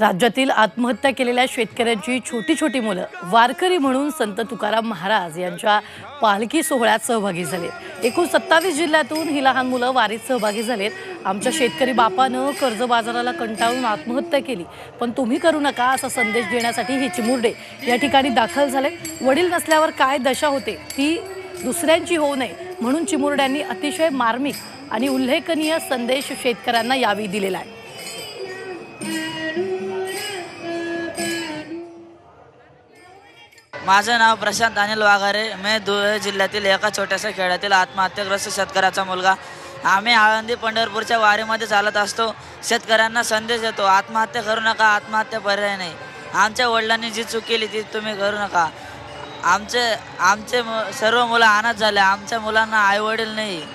राज्यातील आत्महत्या केलेल्या शेतकऱ्यांची छोटी छोटी मुलं वारकरी म्हणून संत तुकाराम महाराज यांच्या पालखी सोहळ्यात सहभागी झाले. एकूण सत्तावीस जिल्ह्यातून ही लहान मुलं वारीत सहभागी झालेत. आमच्या शेतकरी बापानं कर्ज बाजाराला कंटाळून आत्महत्या केली. पण तुम्ही करू नका असा संदेश देण्यासाठी हे चिमुरडे या ठिकाणी दाखल झाले. वडील नसल्यावर काय दशा होते ती दुसऱ्यांची होऊ नये म्हणून चिमुरड्यांनी अतिशय मार्मिक आणि उल्लेखनीय संदेश शेतकऱ्यांना यावेळी दिलेला आहे. माझं नाव प्रशांत अनिल वाघारे. मी धुळे जिल्ह्यातील एका छोट्याशा खेड्यातील आत्महत्याग्रस्त शेतकऱ्याचा मुलगा. आम्ही आळंदी पंढरपूरच्या वारीमध्ये चालत असतो. शेतकऱ्यांना संदेश देतो आत्महत्या करू नका आत्महत्या पर्याय नाही. आमच्या वडिलांनी जी चूक केली ती तुम्ही करू नका. आमचे आमचे मु- सर्व मुलं अनाथ झाले आमच्या मुलांना आईवडील नाही.